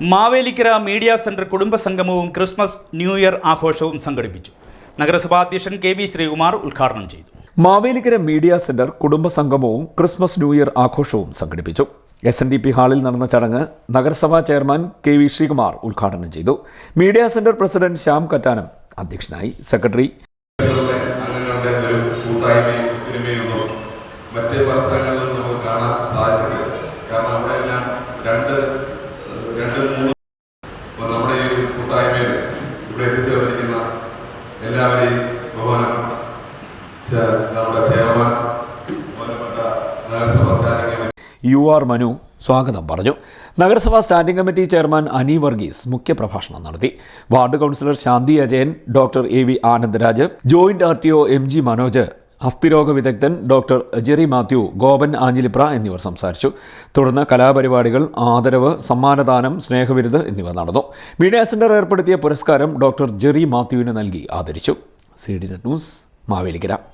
Mavelikkara media centre കുടുംബ സംഗമവും Christmas new year ആഘോഷവും സംഘടിപ്പിച്ചു. നഗരസഭാ അധ്യക്ഷൻ കെ വി ശ്രീകുമാർ ഉദ്ഘാടനം ചെയ്തു. മാവേലിക്കര മീഡിയ സെന്റർ കുടുംബ സംഗമവും ക്രിസ്മസ് ന്യൂ ഇയർ ആഘോഷവും സംഘടിപ്പിച്ചു. എസ് എൻ ഡി പി ഹാളിൽ നടന്ന ചടങ്ങ് നഗരസഭാ ചെയർമാൻ കെ വി ശ്രീകുമാർ ഉദ്ഘാടനം ചെയ്തു. Media centre president Shyam Kattanam അധ്യക്ഷനായി. സെക്രട്ടറി മറ്റ് പല സ്ഥലങ്ങളിലും നമുക്ക് കാണാൻ സാധിച്ചിട്ടില്ല. ഈ കൂട്ടായ്മയിൽ ഇവിടെ എത്തിച്ചേർന്നിരിക്കുന്ന എല്ലാവരെയും ബഹുമാനം. നമ്മുടെ നഗരസഭ സ്റ്റാൻഡിംഗ് യു ആർ മനു സ്വാഗതം പറഞ്ഞു. നഗരസഭാ standing committee chairman Ani Varghese മുഖ്യപ്രഭാഷണം നടത്തി. Ward councillor Shanthi Ajayan doctor A V Anandaraj joint R T O M G Manoj ഹസ്തിരോഗ വിദഗ്ധൻ ഡോക്ടർ ജെറി മാത്യു ഗോപൻ ആഞ്ഞിലിപ്ര എന്നിവർ സംസാരിച്ചു. തുടർന്ന് കലാപരിപാടികൾ ആദരവ് സമ്മാനദാനം സ്നേഹവിരുത് എന്നിവ നടന്നു. മീഡിയ സെന്റർ ഏർപ്പെടുത്തിയ പുരസ്കാരം ഡോക്ടർ ജെറി മാത്യുവിന് നൽകി ആദരിച്ചു. C D net news Mavelikkara.